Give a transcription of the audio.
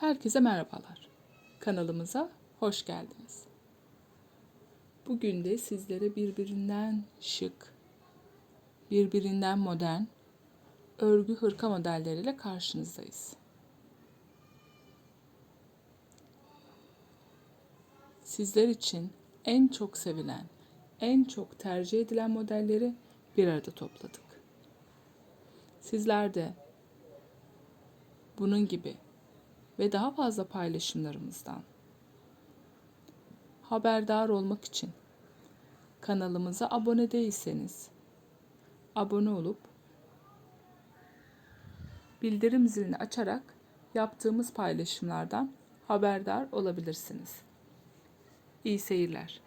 Herkese merhabalar. Kanalımıza hoş geldiniz. Bugün de sizlere birbirinden şık, birbirinden modern örgü hırka modelleriyle karşınızdayız. Sizler için en çok sevilen, en çok tercih edilen modelleri bir arada topladık. Sizler de bunun gibi ve daha fazla paylaşımlarımızdan haberdar olmak için kanalımıza abone değilseniz abone olup bildirim zilini açarak yaptığımız paylaşımlardan haberdar olabilirsiniz. İyi seyirler.